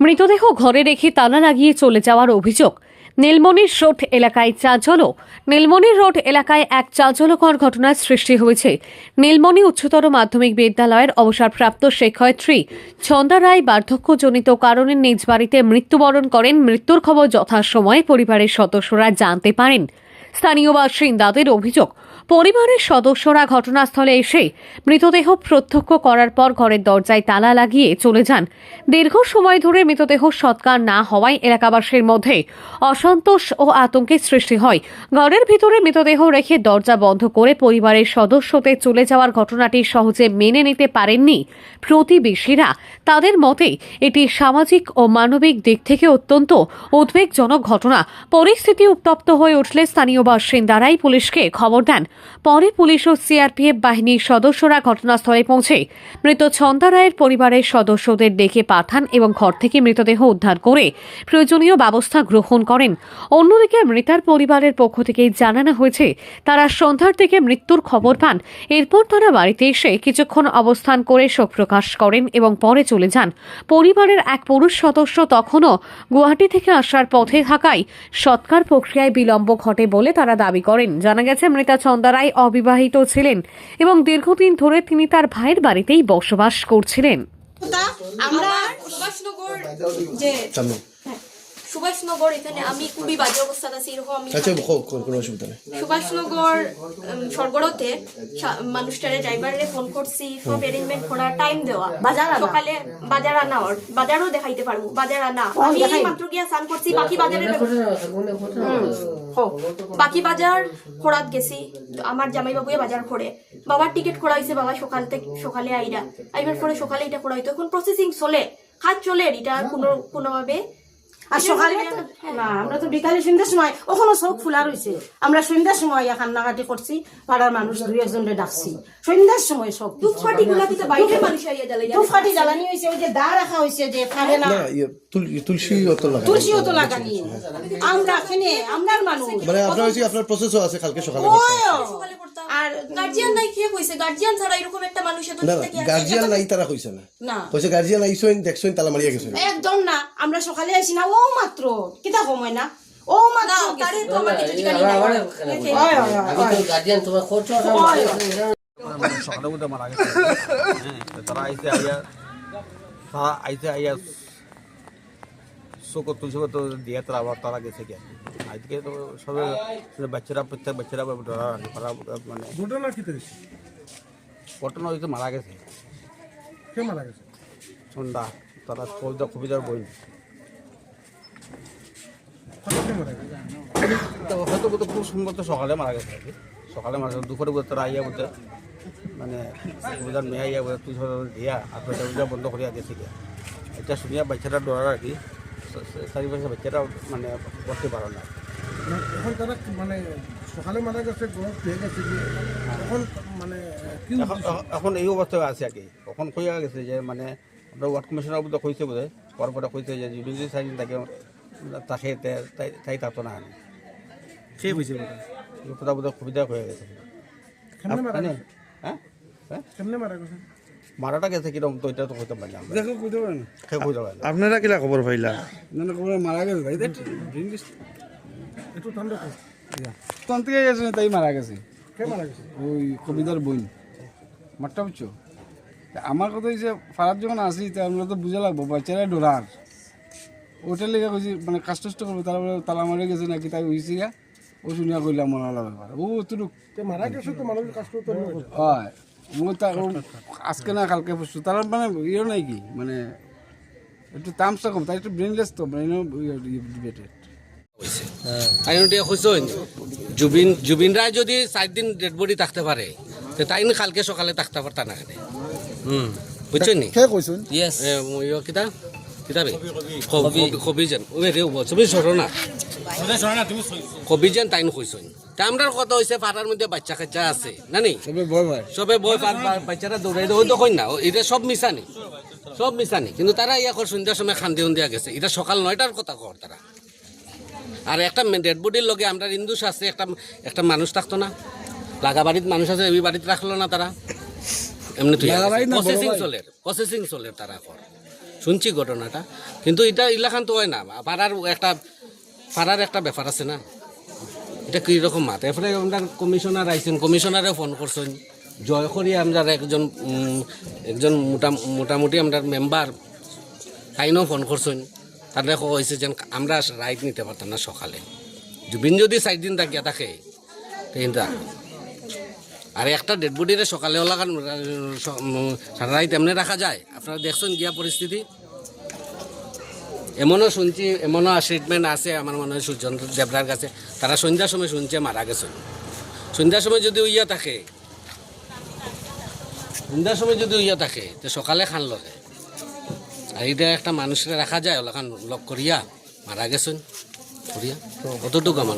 মৃতদেহ ঘরে রেখে তালা লাগিয়ে চলে যাওয়ার অভিযোগ। নীলমণির রোড এলাকায় চাঞ্চল্য নীলমণির রোড এলাকায় এক চাঞ্চল্যকর ঘটনার সৃষ্টি হয়েছে। নীলমণি উচ্চতর মাধ্যমিক বিদ্যালয়ের অবসরপ্রাপ্ত শিক্ষয়িত্রী ছন্দা রায় বার্ধক্যজনিত কারণে নিজ বাড়িতে মৃত্যুবরণ করেন। মৃত্যুর খবর যথাসময়ে পরিবারের সদস্যরা জানতে পারেন। স্থানীয় বাসিন্দাদের অভিযোগ পরিবারের সদস্যরা ঘটনাস্থলে এসে মৃতদেহ প্রত্যক্ষ করার পর ঘরের দরজায় তালা লাগিয়ে চলে যান। দীর্ঘ সময় ধরে মৃতদেহ সৎকার না হওয়ায় এলাকাবাসীর মধ্যে অসন্তোষ ও আতঙ্কের সৃষ্টি হয়। ঘরের ভিতরে মৃতদেহ রেখে দরজা বন্ধ করে পরিবারের সদস্যদের চলে যাওয়ার ঘটনাটি সহজে মেনে নিতে পারেননি প্রতিবেশীরা। তাদের মতে, এটি সামাজিক ও মানবিক দিক থেকে অত্যন্ত উদ্বেগজনক ঘটনা। পরিস্থিতি উত্তপ্ত হয়ে উঠলে স্থানীয় বাসিন্দারাই পুলিশকে খবর দেন। পরে পুলিশ ও সিআরপিএফ বাহিনীর সদস্যরা ঘটনাস্থলে পৌঁছে। মৃত ছন্দা রায়ের পরিবারের সদস্যদের ডেকে পাঠান এবং ঘর থেকে মৃতদেহ উদ্ধার করে প্রয়োজনীয় ব্যবস্থা গ্রহণ করেন। অন্যদিকে মৃতার পরিবারের পক্ষ থেকে জানানো হয়েছে, তারা সন্ধ্যার থেকে মৃত্যুর খবর পান। এরপর তারা বাড়িতে এসে কিছুক্ষণ অবস্থান করে শোক প্রকাশ করেন এবং পরে চলে যান। পরিবারের এক পুরুষ সদস্য তখনও গুয়াহাটি থেকে আসার পথে থাকায় সৎকার প্রক্রিয়ায় বিলম্ব ঘটে বলে তারা দাবি করেন। জানা গেছে, মৃতা চন্দারাই অবিবাহিত ছিলেন এবং দীর্ঘদিন ধরে তিনি তার ভাইয়ের বাড়িতেই বসবাস করছিলেন। আমরা সুভাষনগর হ্যাঁ, এখানে আমি খুবই বাজে অবস্থাতে আছি এরকম আমি আচ্ছা কোনো- অসুবিধা নেই। সুভাষনগর মানুষটারে ড্রাইভারে ফোন করছি সব অ্যারেঞ্জমেন্ট করা টাইম দেওয়া। বাজার সকালে বাজার আনা ওর বাজারও দেখাইতে পারব বাজার আনা। আমি মাত্র গিয়া স্নান করছি বাকি বাজারে বাকি বাজার খোড়াত গেছি আমার জামাই বাবুয়ে বাজার খোড়ে বাবার টিকিট খোড়া হয়েছে বাবা সকাল থেকে সকালে আইরা। আইবার পরে সকালে এটা খোড়া হইতো এখন প্রসেসিং চলে কাজ চলে এটা কোনো কোনোভাবে আর সকালে না আমরা তো বিকালে সন্ধ্যার সময় ওখানে চোখ খোলা রয়েছে। আমরা সন্ধ্যার সময় কান্নাকাটি করছি পাড়ার মানুষ দুই একজনকে ডাকছি। সন্ধ্যার সময় সব ধূপকাঠি গুলা বাইরে মানুষ আইয়া জ্বালাই ধূপকাঠি জ্বালানি হয়েছে ওই যে দা রাখা হয়েছে যে ফাড়ে না। না ইয়ে, তুল- তুলসী অত লাগা তুলসীও তো লাগানি। আমরা এখানে আমরার মানুষ। মানে আপনার আপনার প্রসেসও আছে কালকে সকালে ওই সকালে করতাম আর গার্জিয়ান নাই খেয়ে কইছে? গার্জিয়ান ছাড়া এরকম একটা মানুষ এত না দূর না থেকে গার্জিয়ান নাই তারা কইছে না। না। কইছে গার্জিয়ান আইসইন দেখছইন তালা মারিয়া গেছেন একদম না আমরা সকালে আসি না ও মাত্র কিতা সময় না? ও মাত্র না তারে তো আমার কিছু ঠিকানা নাই। ওই, ওই, ওই। গার্জিয়ান তোমার করছ সকালে উঠে মারা গেছে তারা আইসে আইয়া তারা আইয়া শোক তুলসী তো দিয়ে তারা আবার তারা গেছে কি আজকে তো সবে বাচ্চারা প্রত্যেক বাচ্চারা তারা মানে ঘটনা কি ঘটনা হয়েছে মারা গেছে। কে মারা গেছে? সন্ধ্যা তারা কবিতা কবিতার বই। হয়তো বোধ খুব সম্ভবত সকালে মারা গেছে সকালে মারা গেছে দুপুরে বোধ তারা আইয়া বোধ মানে কবিতার মেয়ে আইয়া বোধ তুই দিয়া আর পয়সা বন্ধ করিয়া গেছে এটা শুনিয়া বাচ্চারা ডরার আর কি। চারি পাশে বাচ্চারা মানে করতে পারো না, এখন তারা মানে সকালে মারা গেছে গরম পেয়ে গেছে কি এখন মানে এখন এখন- এখন এই অবস্থায় আছে আর কি তখন কইয়া গেছে যে মানে আমরা ওয়ার্ড কমিশনার বোধ কইছে বোধ পর পরে কইছে যে যদি যদি চাই তাকে তাকে তাই- তাই থাকতো না আর কে লোকটা বোধ সুবিধা হয়ে গেছে। মানে, হ্যাঁ? হ্যাঁ? কেমনে মারা গেছে? মারাটা গেছে কীরকম তো এটা তো কইতে পারি না। আমরা। দেখো কইতে পারেন। আপনারা কিলা খবর পাইলা? না না খবর মারা গেছে ভাই একটু ঠান্ডা তখন থেকে গেছে তাই মারা গেছে। কে মারা গেছে? ওই কবিতার বই। মারটা বুঝছ? আমার কথা হচ্ছে পাড়ার যখন আসি তা আমরা তো বুঝে লাগবো বাচ্চারা ডরার। ওটার লেগে কইছি মানে কাজ করব তারা তালা মারে গেছে নাকি তাই হয়েছে গা। ও শুনিয়া কইলাম মনে হলো ব্যাপার। ও তুই মারা গেছে তো মানুষের কাজ হয়। মই তা আজকে না কালকে পরশু তার মানে ইয়ে নাই কি মানে একটু তামসা কম তাই একটু ব্রেনলেস তো ব্রেনও ডিবেটেড আইনটি খুঁজছেন জুবিন জুবিন রায় যদি চার দিন ডেড বডি থাকতে পারে তো তাই কালকে সকালে থাকতে পারতা না কেন? হুম। বুঝছেন নি? কে কইছুন ইয়েস কিতা? কিতা বে? কবি যেন। ওই রে ছবি সরো না কবি কইছেন তা আমরার কথা হয়েছে পাড়ার মধ্যে বাচ্চা কাচ্চা আছে না নি? তবে ভয় ভয় সবে বই পাত বা- বাচ্চারা দৌড়াই ওই তো কই না এটা সব মিশানি সব মিশানি কিন্তু তারা ইয়া কর সন্ধ্যার সময় খান্দি উন্দিয়া গেছে। এটা সকাল নয়টার কথা কর তারা আর একটা ডেড বডির লগে আমরা হিন্দু শাস্ত্রে একটা একটা মানুষ থাকতো না। লাগা বাড়িতে মানুষ আছে এই বাড়িতে রাখল না তারা। এমনি প্রসেসিং চলে প্রসেসিং চলে তারা কর শুনছি ঘটনাটা। কিন্তু এটা ইলাখান তো হয় না। পাড়ার একটা পাড়ার একটা ব্যাপার আছে না। এটা কীরকম মাত? এরপরে আমরা কমিশনার আইছেন কমিশনারে ফোন করছেন। জয় করি আমরা একজন একজন মোটা মোটামুটি আমরা মেম্বার তাইনও ফোন করছেন। তাদের কইছে যে আমরা রাইট নিতে পারতাম না সকালে। জুবিন যদি চার দিন থাকে কিন্তু আর একটা ডেড বডিরে সকালে রাত এমনি রাখা যায়। আপনারা দেখছেন গিয়া পরিস্থিতি? এমনও শুনছি, এমনও ট্রিটমেন্ট আছে আমার মনে হয় সূর্যন্ত দেবরার কাছে। তারা সন্ধ্যার সময় শুনছে মারা গেছে। সন্ধ্যার সময় যদি উইয়া থাকে, সন্ধ্যার সময় যদি ইয়া থাকে, তো সকালে খান লগে। আর এটা একটা মানুষের রাখা যায় ওলাখান লক করিয়া মারা গেছেন করিয়া। কতটুকু আমার